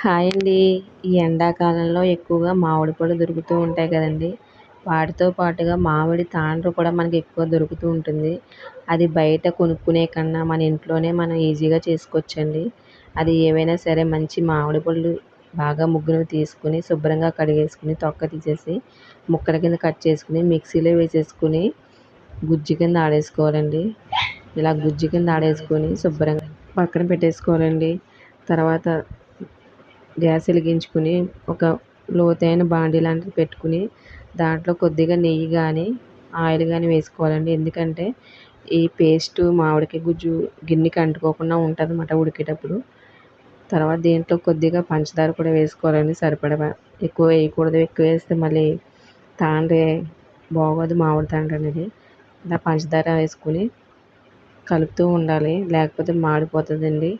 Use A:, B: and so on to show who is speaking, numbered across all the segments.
A: Hi అండి ఈ ఎండాకాలంలో ఎక్కువగా మామిడి పళ్ళు దొరుకుతూ ఉంటాయి కదండి. వాటితో పాటుగా మామిడి తాండ్ర కూడా మనకి ఎక్కువ దొరుకుతూ ఉంటుంది. అది బయట కొనుక్కునే కన్నా మన ఇంట్లోనే మనం ఈజీగా చేసుకోవచ్చండి. అది ఏవైనా సరే మంచి మామిడి పళ్ళు బాగా ముగ్గురు తీసుకుని శుభ్రంగా కడిగేసుకుని తొక్క తీసేసి ముక్కల కింద కట్ చేసుకుని మిక్సీలో వేసేసుకుని గుజ్జు కింద ఆడేసుకోవాలండి. ఇలా గుజ్జు కింద ఆడేసుకొని శుభ్రంగా పక్కన పెట్టేసుకోవాలండి. తర్వాత గ్యాస్ వెలిగించుకుని ఒక లోతైన బాండీ లాంటిది పెట్టుకుని దాంట్లో కొద్దిగా నెయ్యి కానీ ఆయిల్ కానీ వేసుకోవాలండి. ఎందుకంటే ఈ పేస్ట్ మామిడికాయ గుజ్జు గిన్నెకి అంటుకోకుండా ఉంటుంది అన్నమాట ఉడికేటప్పుడు. తర్వాత దీంట్లో కొద్దిగా పంచదార కూడా వేసుకోవాలండి సరిపడా. ఎక్కువ వేయకూడదు. ఎక్కువ వేస్తే మళ్ళీ తాండ్రే బాగోదు మామిడి తాండ్ర అనేది. ఇలా పంచదార వేసుకుని కలుపుతూ ఉండాలి. లేకపోతే మాడిపోతుందండి.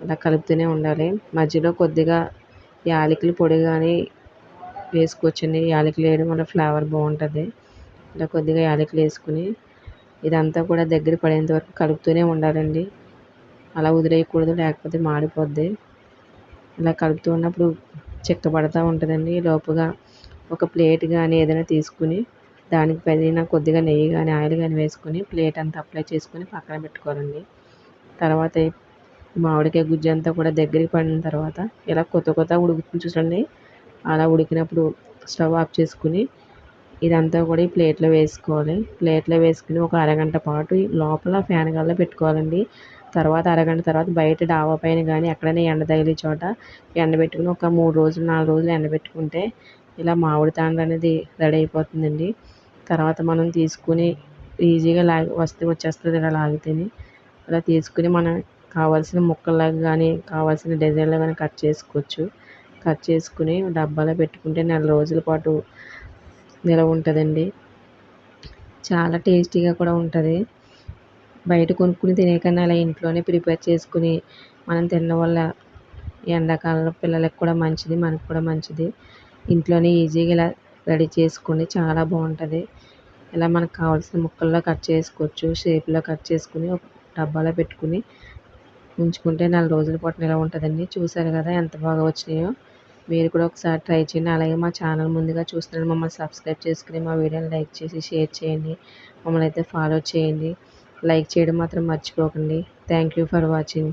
A: అలా కలుపుతూనే ఉండాలి. మధ్యలో కొద్దిగా యాలకుల పొడి కానీ వేసుకోవచ్చండి. యాలకులు వేయడం వల్ల ఫ్లేవర్ బాగుంటుంది. ఇలా కొద్దిగా యాలకులు వేసుకుని ఇదంతా కూడా దగ్గర పడేంత వరకు కలుపుతూనే ఉండాలండి. అలా వదిలేయకూడదు లేకపోతే మాడిపోద్ది. ఇలా కలుపుతూ ఉన్నప్పుడు చిక్కబడతా ఉంటుందండి. లోపుగా ఒక ప్లేట్ కానీ ఏదైనా తీసుకుని దానికి పైన కొద్దిగా నెయ్యి కానీ ఆయిల్ కానీ వేసుకుని ప్లేట్ అంతా అప్లై చేసుకుని పక్కన పెట్టుకోవాలండి. తర్వాత మామిడికాయ గుజ్జు అంతా కూడా దగ్గరికి పడిన తర్వాత ఇలా కొత్త కొత్త ఉడుకుతుంది చూడండి. అలా ఉడికినప్పుడు స్టవ్ ఆఫ్ చేసుకుని ఇదంతా కూడా ఈ ప్లేట్లో వేసుకోవాలి. ప్లేట్లో వేసుకుని ఒక అరగంట పాటు లోపల ఫ్యాన్ గాల్లో పెట్టుకోవాలండి. తర్వాత అరగంట తర్వాత బయట డాబా పైన కానీ ఎక్కడైనా ఎండ తగిలే చోట ఎండబెట్టుకుని ఒక మూడు రోజులు నాలుగు రోజులు ఎండబెట్టుకుంటే ఇలా మామిడి తాండ్ర అనేది రెడీ అయిపోతుందండి. తర్వాత మనం తీసుకుని ఈజీగా లాగి వస్తే వచ్చేస్తుంది ఇలా లాగితేనే. అలా తీసుకుని మనం కావాల్సిన ముక్కల్లాగా కానీ కావాల్సిన డిజైన్లో కానీ కట్ చేసుకోవచ్చు. కట్ చేసుకుని డబ్బాలో పెట్టుకుంటే నెల రోజుల పాటు నిలవ ఉంటుందండి. చాలా టేస్టీగా కూడా ఉంటుంది. బయట కొనుక్కుని తినే కన్నా అలా ఇంట్లోనే ప్రిపేర్ చేసుకుని మనం తినడం వల్ల ఎండాకాలంలో పిల్లలకు కూడా మంచిది మనకు కూడా మంచిది. ఇంట్లోనే ఈజీగా ఇలా రెడీ చేసుకుని చాలా బాగుంటుంది. ఇలా మనకు కావాల్సిన ముక్కల్లో కట్ చేసుకోవచ్చు షేప్లో కట్ చేసుకుని ఒక డబ్బాలో పెట్టుకుని ఉంచుకుంటే నెల రోజుల పాటు నిలవ ఉంటుందండి. చూసారు కదా ఎంత బాగా వచ్చినాయో. మీరు కూడా ఒకసారి ట్రై చేయండి. అలాగే మా ఛానల్ ముందుగా చూస్తున్నాను మమ్మల్ని సబ్స్క్రైబ్ చేసుకుని మా వీడియోని లైక్ చేసి షేర్ చేయండి. మమ్మల్ని అయితే ఫాలో చేయండి. లైక్ చేయడం మాత్రం మర్చిపోకండి. Thank you for watching.